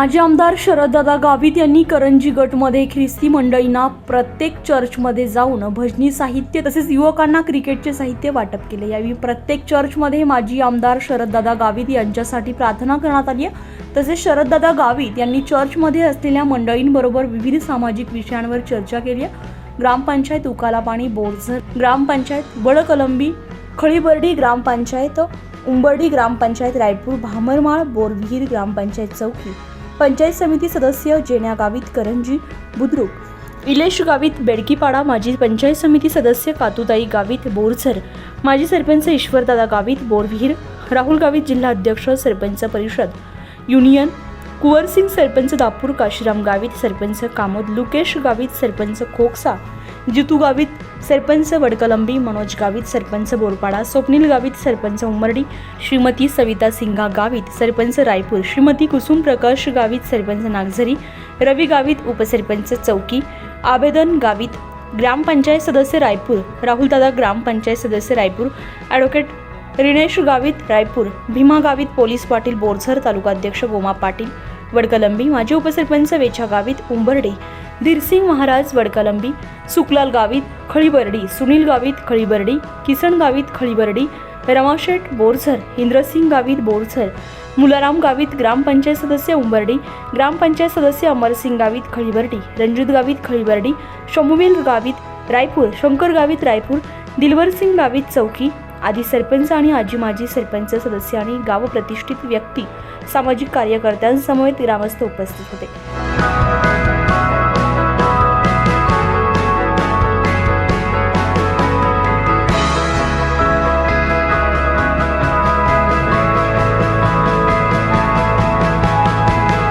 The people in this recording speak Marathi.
माजी आमदार शरददादा गावित यांनी करंजी गटमध्ये ख्रिस्ती मंडळींना प्रत्येक चर्चमध्ये जाऊन भजनी साहित्य तसेच युवकांना क्रिकेटचे साहित्य वाटप केले. यावेळी प्रत्येक चर्चमध्ये माजी आमदार शरददादा गावित यांच्यासाठी प्रार्थना करण्यात आली आहे. तसेच शरददादा गावित यांनी चर्चमध्ये असलेल्या मंडळींबरोबर विविध सामाजिक विषयांवर चर्चा केली आहे. ग्रामपंचायत उकाला पाणी बोरझर ग्रामपंचायत बडकलंबी खळीबर्डी ग्रामपंचायत उंबर्डी ग्रामपंचायत रायपूर भामरमाळ बोरविहीर ग्रामपंचायत चौकी पंचायत समिती सदस्य जेण्या गावित करंजी बुद्रुक. इलेश गावित बेडकीपाडा माजी पंचायत समिती सदस्य कातुताई गावित बोरझर. माजी सरपंच ईश्वरदादा गावित बोरविहीर. राहुल गावित जिल्हा अध्यक्ष सरपंच परिषद. युनियन. कुंवरसिंग सरपंच दापूर काशीराम गावित सरपंच कामोद. लुकेश गावित सरपंच खोकसा. जितू गावित सरपंच वडकलंबी मनोज गावित सरपंच बोरपाडा स्वप्नील गावित सरपंच उमरडी श्रीमती सविता सिंघा गावित सरपंच रायपूर श्रीमती कुसुम प्रकाश गावित सरपंच नागझरी रवी गावित उपसरपंच चौकी आवेदन गावित ग्रामपंचायत सदस्य रायपूर राहुलदादा ग्रामपंचायत सदस्य रायपूर ॲडव्होकेट रिणेश गावित रायपूर भीमा गावित पोलीस पाटील बोरझर तालुकाध्यक्ष गोमा पाटील वडकलंबी माजी उपसरपंच वेछा गावित उंबर्डे धीरसिंग महाराज वडकलंबी सुकलाल गावित खळीबर्डी सुनील गावित खळीबर्डी किसन गावित खळीबर्डी रमाशेठ बोरझर इंद्रसिंग गावित बोरझर मुलाराम गावित ग्रामपंचायत सदस्य उंबर्डी ग्रामपंचायत सदस्य अमरसिंग गावित खळीबर्डी रणजित गावित खळीबर्डी शमुवील गावित रायपूर शंकर गावित रायपूर दिलवरसिंग गावित चौकी आदी सरपंच आणि आजी माजी सरपंच सदस्य आणि गाव प्रतिष्ठित व्यक्ती सामाजिक कार्यकर्त्यांसमवेत ग्रामस्थ उपस्थित होते.